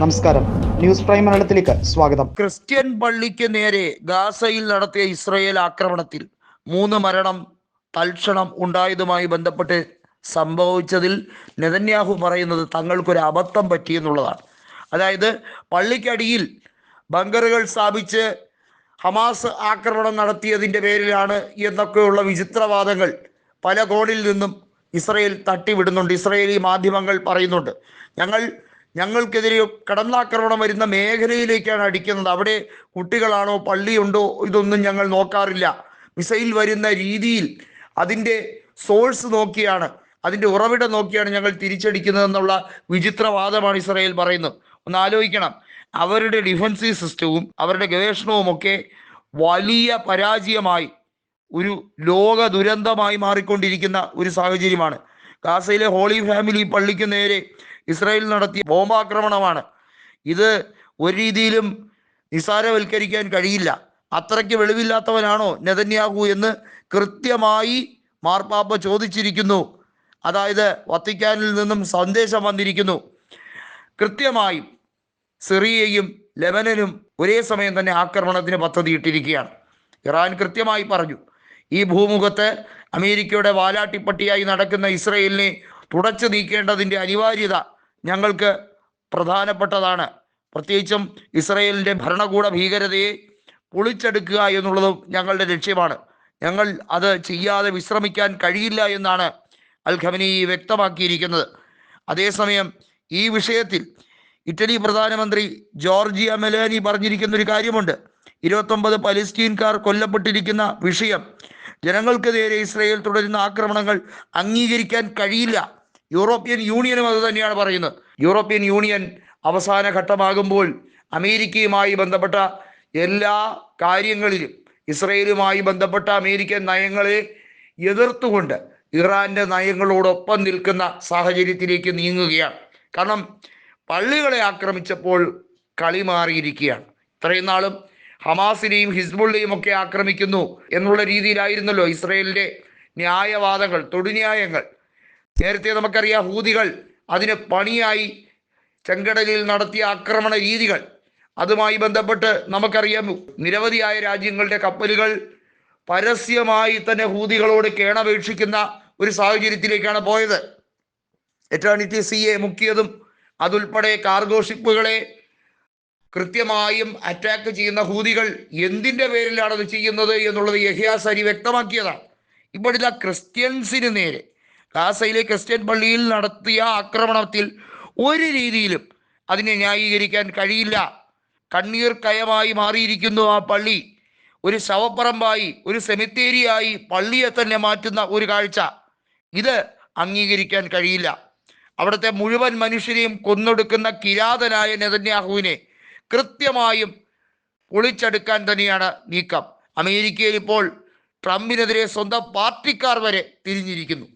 നമസ്കാരം. News prime മലയാളത്തിലേക്ക് സ്വാഗതം. ക്രിസ്ത്യൻ പള്ളിക്ക് നേരെ ഗാസയിൽ നടത്തിയ ഇസ്രയേൽ ആക്രമണത്തിൽ മൂന്ന് മരണം തൽക്ഷണം ഉണ്ടായതുമായി ബന്ധപ്പെട്ട് സംഭവിച്ചതിൽ നെതന്യാഹു പറയുന്നത് തങ്ങൾക്കൊരു അബദ്ധം പറ്റിയെന്നുള്ളതാണ് അതായത് പള്ളിക്കടിയിൽ ബങ്കറുകൾ സ്ഥാപിച്ച് ഹമാസ് ആക്രമണം നടത്തിയതിന്റെ പേരിലാണ് എന്നൊക്കെയുള്ള വിചിത്രവാദങ്ങൾ പല കോണിൽ നിന്നും ഇസ്രയേൽ തട്ടിവിടുന്നുണ്ട്. ഇസ്രയേലി മാധ്യമങ്ങൾ പറയുന്നുണ്ട്. ഞങ്ങൾ ഞങ്ങൾക്കെതിരെ കടന്നാക്രമണം വരുന്ന മേഖലയിലേക്കാണ് അടിക്കുന്നത്. അവിടെ കുട്ടികളാണോ പള്ളിയുണ്ടോ ഇതൊന്നും ഞങ്ങൾ നോക്കാറില്ല. മിസൈൽ വരുന്ന രീതിയിൽ അതിന്റെ സോഴ്സ് നോക്കിയാണ് അതിന്റെ ഉറവിടം നോക്കിയാണ് ഞങ്ങൾ തിരിച്ചടിക്കുന്നതെന്നുള്ള വിചിത്രവാദമാണ് ഇസ്രായേൽ പറയുന്നത്. ഒന്ന് ആലോചിക്കണം. അവരുടെ ഡിഫൻസീവ് സിസ്റ്റവും അവരുടെ ഗവേഷണവും ഒക്കെ വലിയ പരാജയമായി ഒരു ലോക ദുരന്തമായി മാറിക്കൊണ്ടിരിക്കുന്ന ഒരു സാഹചര്യമാണ്. ഗാസയിലെ ഹോളി ഫാമിലി പള്ളിക്ക് നേരെ ഇസ്രായേൽ നടത്തിയ ബോംബാക്രമണമാണ്. ഇത് ഒരു രീതിയിലും നിസാരവൽക്കരിക്കാൻ കഴിയില്ല. അത്രയ്ക്ക് വെളിവില്ലാത്തവനാണോ നെതന്യാഹു എന്ന് കൃത്യമായി മാർപ്പാപ്പ ചോദിച്ചിരിക്കുന്നു. അതായത് വത്തിക്കാനിൽ നിന്നും സന്ദേശം വന്നിരിക്കുന്നു. കൃത്യമായും സിറിയയും ലെബനനും ഒരേ സമയം തന്നെ ആക്രമണത്തിന് പദ്ധതിയിട്ടിരിക്കുകയാണ്. ഇറാൻ കൃത്യമായി പറഞ്ഞു ഈ ഭൂമുഖത്ത് അമേരിക്കയുടെ വാലാട്ടിപ്പട്ടിയായി നടക്കുന്ന ഇസ്രയേലിനെ തുടച്ചു നീക്കേണ്ടതിന്റെ അനിവാര്യത ഞങ്ങൾക്ക് പ്രധാനപ്പെട്ടതാണ്. പ്രത്യേകിച്ചും ഇസ്രയേലിന്റെ ഭരണകൂട ഭീകരതയെ പൊളിച്ചെടുക്കുക എന്നുള്ളതും ഞങ്ങളുടെ ലക്ഷ്യമാണ്. ഞങ്ങൾ അത് ചെയ്യാതെ വിശ്രമിക്കാൻ കഴിയില്ല എന്നാണ് അൽ ഖമനി വ്യക്തമാക്കിയിരിക്കുന്നത്. അതേസമയം ഈ വിഷയത്തിൽ ഇറ്റലി പ്രധാനമന്ത്രി ജോർജിയ മെലാനി പറഞ്ഞിരിക്കുന്ന ഒരു കാര്യമുണ്ട്. ഇരുപത്തൊമ്പത് പലസ്തീൻകാർ കൊല്ലപ്പെട്ടിരിക്കുന്ന വിഷയം. ജനങ്ങൾക്കെതിരെ ഇസ്രയേൽ തുടരുന്ന ആക്രമണങ്ങൾ അംഗീകരിക്കാൻ കഴിയില്ല. യൂറോപ്യൻ യൂണിയനും അത് തന്നെയാണ് പറയുന്നത്. യൂറോപ്യൻ യൂണിയൻ അവസാന ഘട്ടമാകുമ്പോൾ അമേരിക്കയുമായി ബന്ധപ്പെട്ട എല്ലാ കാര്യങ്ങളിലും ഇസ്രയേലുമായി ബന്ധപ്പെട്ട അമേരിക്കൻ നയങ്ങളെ എതിർത്തുകൊണ്ട് ഇറാന്റെ നയങ്ങളോടൊപ്പം നിൽക്കുന്ന സാഹചര്യത്തിലേക്ക് നീങ്ങുകയാണ്. കാരണം പള്ളികളെ ആക്രമിച്ചപ്പോൾ കളി മാറിയിരിക്കുകയാണ്. ഇത്രയും നാളും ഹമാസിനെയും ഹിസ്ബുള്ളയും ഒക്കെ ആക്രമിക്കുന്നു എന്നുള്ള രീതിയിലായിരുന്നല്ലോ ഇസ്രയേലിന്റെ ന്യായവാദങ്ങൾ തൊടുന്യായങ്ങൾ. നേരത്തെ നമുക്കറിയാം ഹൂതികൾ അതിന് പണിയായി ചെങ്കടലിൽ നടത്തിയ ആക്രമണ രീതികൾ. അതുമായി ബന്ധപ്പെട്ട് നമുക്കറിയാം നിരവധിയായ രാജ്യങ്ങളുടെ കപ്പലുകൾ പരസ്യമായി തന്നെ ഹൂതികളോട് കേണപേക്ഷിക്കുന്ന ഒരു സാഹചര്യത്തിലേക്കാണ് പോയത്. എറ്റേണിറ്റി സിയെ മുക്കിയതും അതുൾപ്പെടെ കാർഗോ ഷിപ്പുകളെ കൃത്യമായും അറ്റാക്ക് ചെയ്യുന്ന ഹൂതികൾ എന്തിന്റെ പേരിലാണത് ചെയ്യുന്നത് എന്നുള്ളത് യഹിയാസരി വ്യക്തമാക്കിയതാണ്. ഇപ്പോഴിതാ ക്രിസ്ത്യൻസിന് നേരെ ഗാസയിലെ ക്രിസ്ത്യൻ പള്ളിയിൽ നടത്തിയ ആക്രമണത്തിൽ ഒരു രീതിയിലും അതിനെ ന്യായീകരിക്കാൻ കഴിയില്ല. കണ്ണീർ കയമായി മാറിയിരിക്കുന്നു ആ പള്ളി. ഒരു ശവപ്പറമ്പായി ഒരു സെമിത്തേരിയായി പള്ളിയെ തന്നെ മാറ്റുന്ന ഒരു കാഴ്ച. ഇത് അംഗീകരിക്കാൻ കഴിയില്ല. അവിടുത്തെ മുഴുവൻ മനുഷ്യരെയും കൊന്നൊടുക്കുന്ന കിരാതനായ നെതന്യാഹുവിനെ കൃത്യമായും പൊളിച്ചെടുക്കാൻ തന്നെയാണ് നീക്കം. അമേരിക്കയിൽ ഇപ്പോൾ ട്രംപിനെതിരെ സ്വന്തം പാർട്ടിക്കാർ വരെ തിരിഞ്ഞിരിക്കുന്നു.